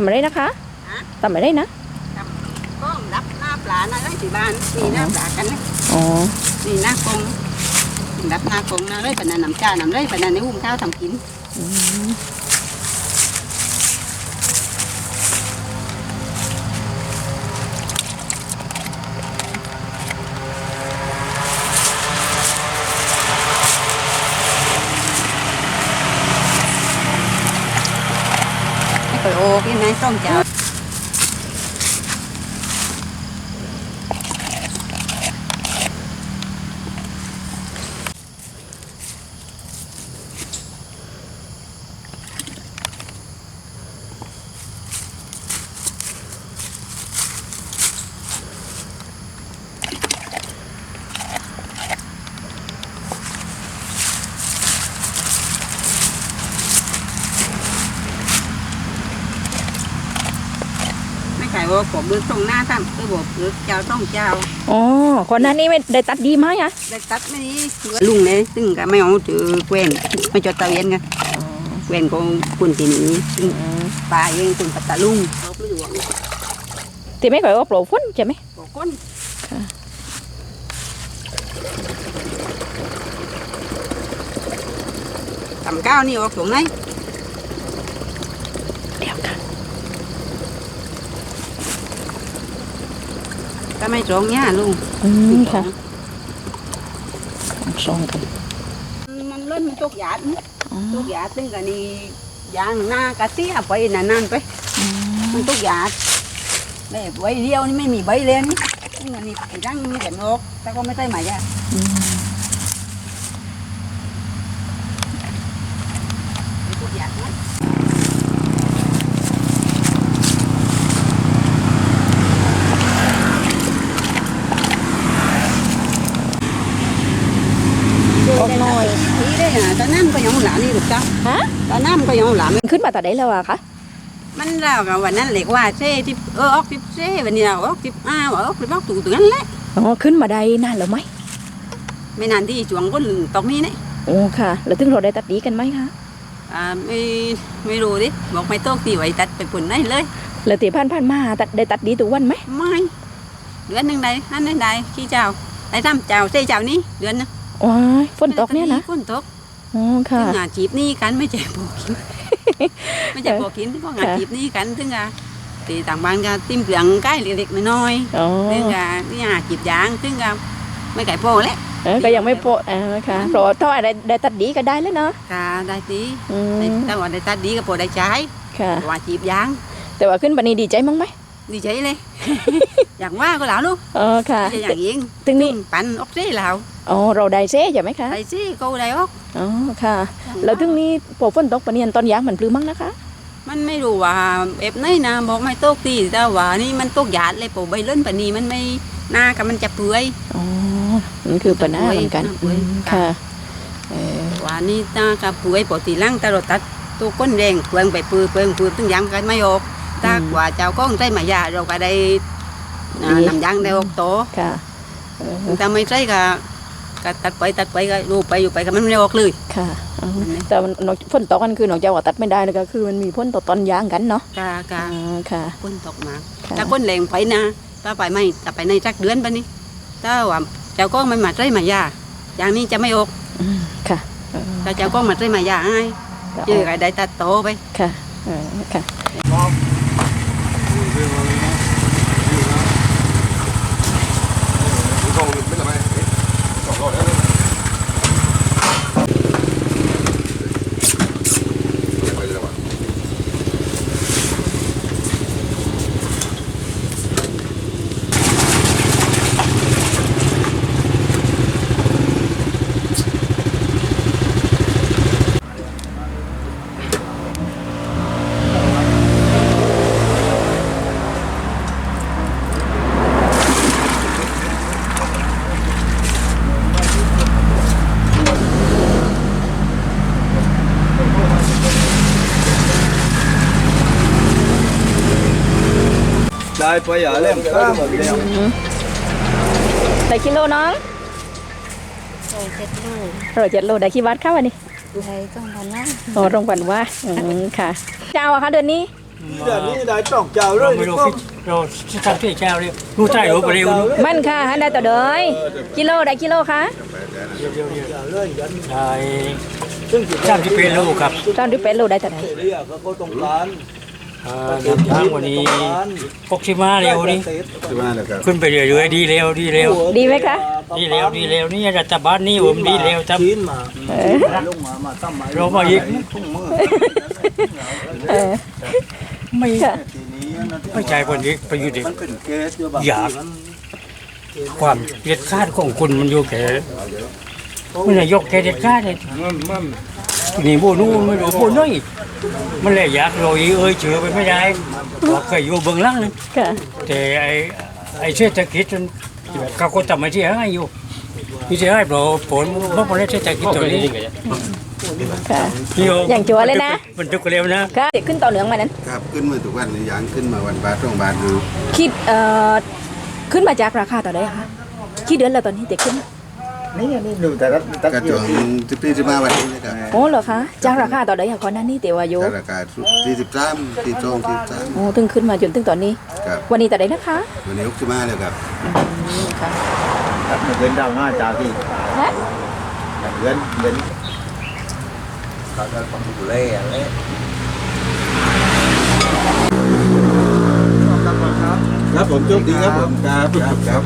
ำอะไรนะคะฮะ ทำอะไรนะ ก็รับหน้าปลานะได้ที่บ้านมีหน้าปลากันนะอ๋อมีหน้ากงรับหน้ากงนะเลยปนันน้ำจ้าน้ำเลยปนันในหุ้มข้าวทำกิน อืมไม่เคยโอ้กินไหมต้มเจ้าไม่ขายโอ้ผมมือตรงหน้าทำคือบอกมือเจ้าต้องเจ้าอ๋อคนนั้นนี่ไม่ได้ตัดดีไหมอะได้ตัดไม่ดีลุงเลยซึ่งก็ไม่เอาถือแกวนไม่จดตะเวียนกันแกวนของคุณที่นี้ซึ่งปลาเองคุณปัตตาลุงเขาไม่หลวงที่ไม่ค่อยว่าโปรฝนใช่ไหมบอกก้นค่ะทำก้าวนี่ออกตรงไหน เดี๋ยวค่ะ ก็ ไม่ตรงเนี่ยลุงอืมค่ะสองกันมันเล่นมันตกหยาดนะอ๋อตกหยาดซึ่งกันนี่ยางหน้ากระเสียไปนานๆไปอืมมันตกหยาดเลยใบเดียวนี่ไม่มีใบเลยนี่ซึ่งอันนี้ไอ้รังมันจะนกแต่ก็ไม่ใช่หมายอะ อืม ตกหยาดนะ ออกหน่อย ทีได้ฮะ ตอนนั้นก็ยังหลานนี่ลูกเจ้าฮะตอนนั้นก็ยังหลานมันขึ้นมาแต่ไหนแล้วอะคะมันเรากับวันนั้นเล็กว่าเซ่ที่เออออกทิปเซ่วันนี้เราออกทิปอ้าวออกทิปออกถูกตรงนั้นแหละอ๋อขึ้นมาได้นานแล้วไหมไม่นานที่จวงก้นตรงนี้เนี่ยโอ้ค่ะแล้วถึงเราได้ตัดดีกันไหมคะอ่าไม่ไม่รู้ดิบอกไม่ต้องตีไว้ตัดไปปุ่นได้เลยแล้วตีผ่านผ่านๆมาตัดได้ตัดดีทุกวันไหมไม่เดือนหนึ่งใดอันนั้นใดขี้เจ้าได้ทำเจ้าเซ่เจ้านี้เดือนนึงว้ายฝนตกเนี่ยนะฝนตก อ๋อค่ะ ถึงงานจีบหนี่กันไม่ใช่ปลูกกิน ไม่ใช่ปลูกกินเพราะงานค่ะจีบหนี่กันถึงอะตีต่างบ้านก็ติ้มเปลืองใกล้เล็กๆน้อยอ๋อๆถึงอะนี่หาจีบยางถึงอะไม่ไก่โปแล้วเออก็ยังไม่โปะอ่าค่ะเพราะว่าถ้าว่าได้ได้ตัดดีก็ได้แล้วเนาะค่ะได้ตีอืได้มแต่ว่าได้ตัดดีก็พอได้ใช้ค่ะว่าจีบยางแต่ว่าขึ้นปันนี้ดีใจมั้งไหม ดีใจเลย อย่างว่าก็แล้วลูกอ๋อค่ะไม่ใช่อย่างยิงถึงนี่ปั่นออกเซ่แล้วอ๋อเราได้เซ่ใช่ไหมคะได้ซี่กูได้ออกอ๋อค่ะ แล้วถึงนี้พอฝนตกปันนี้ตอนยางมันปลื้มมั้งนะคะ มันไม่รู้ว่าเอฟไหนนะบอกไม่ตกตีแต่ว่านี่มันตกหยาดเลยปใบเล่นปานนี้มันไม่หน้ากับมันจะเปื่อยอ๋อมันคือปัญหาเหมือนกันป่วยอืมค่ะเออว่านี่หน้ากับเปื่อยปกติล่างแต่เราตัดตัวก้นแดงเปลืองไปเปื่อยเปลืองเปื่อยตึงยางกันไม่ออก ถ้ากว่าเจ้าก้องได้มายาเราก็ได้อ่านำยางได้ออกโตค่ะเออถ้าไม่ใช่ก็ก็ตัดไปตัดไปก็ดูไปอยู่ไปก็มันไม่ออกเลยค่ะอ๋ออันนี้แต่มันนอกฝนตกกันคือน้องเจ้าว่าตัดไม่ได้เลยก็คือมันมีพ่นต่อต้นยางกันเนาะกาอ๋กาอค่ะก้นตกมาค่ะถ้าก้นแรงไปนะถ้าไปไม่ถ้าไปในสักเดือนปะนี้ถ้าว่าเจ้าก้องไม่มาใช้มายาอย่างนี้จะไม่ออกอืมค่ะเออถ้าเจ้าก้องมาใช้มายาให้ก็เจอก็ได้ตัดโตไปค่ะเออค่ะ ได้ไปอย่าเล่นข้ามหมดเลยอืมได้กิโลน้องใส่เจ็ดลูกเราเจ็ดโลได้กี่บาทครับวันนี้ใส่ต้องพันนะโอ้ตรงกันว่าอืมค่ะ เจ้าอะคะเดือนนี้เดือนนี้ได้ต้องเจ้าเลเรายไม่รู้คิดเราทำที่เจ้าเลยรู้ใจรู้ไปเร็วมันค่ะฮันได้ต่อเดยกิโลได้กิโลค่ะใช่สามที่เป็นลูกครับตอนที่เป็นโลได้ต่อไหนเรียกเขาต้ องการอ่าน้ำทางวันนี้ปกชิมาเร็วนี่ที่ว่าแล้วครับ ขึ้นไปเรื่อยๆดีเร็วดีเร็วดีไหมคะ ดีเร็วดีเร็วนี่รัฐบาลนี่ผมดีเร็วครับชิ้นมาเออลงมามาตั้มมาเรามาอีก ทุ่งมือเออ ไม่ค่ะทีนี้นะไม่ใช่คนนี้ไปอยู่ดิ มันเป็นเกสอยู่บางอยากความเด็ดขาดของคุณมันอยู่แค่มันนายกแค่เด็ดขาดเลย มันมัน นี่โบนู่นไม่รู้โบน้อยมันเลยอยากโรยเอ้ยเชื่อไปไม่ได้ว่าเคยอยู่เบื้องหลังนึงค่ะแต่ไอ้ไอ้เศรษฐกิจมันเขาก็ทำมาที่ให้อยู่ที่จะให้เราผลเพราะมันเศรษฐกิจตัวนี้ค่ะนี่โอย่างชัวร์เลยนะมันทุกเร็วนะค่ะเด็กขึ้นต่อเหลืองมานั้นครับขึ้นมาทุกวันนี้ยางขึ้นมาวันบาทสองบาทอยู่คิดเอ่อขึ้นมาจากราคาต่อได้ค่ะคิดเดือนละตอนนี้เด็กขึ้น นี่นี่ดูแต่ละตัดกระจองสิบปีสิบห้าวันนี้นะครับโอ้เหรอคะจากราคาต่อได้ค่ะก่อนหน้านี้แต่ว่าโยถ้าราคาสี่สิบสามสี่สองสี่สามโอ้ถึงขึ้นมาจนถึงตอนนี้ ครับ วันนี้ต่อได้นะคะวันนี้หกสิบห้าแล้วครับเดินดาวหน้าจากที่ฮะเดินเดินเขาจะต้องดูแลอะไรครับผมโชคดีครับผมครับครับครับ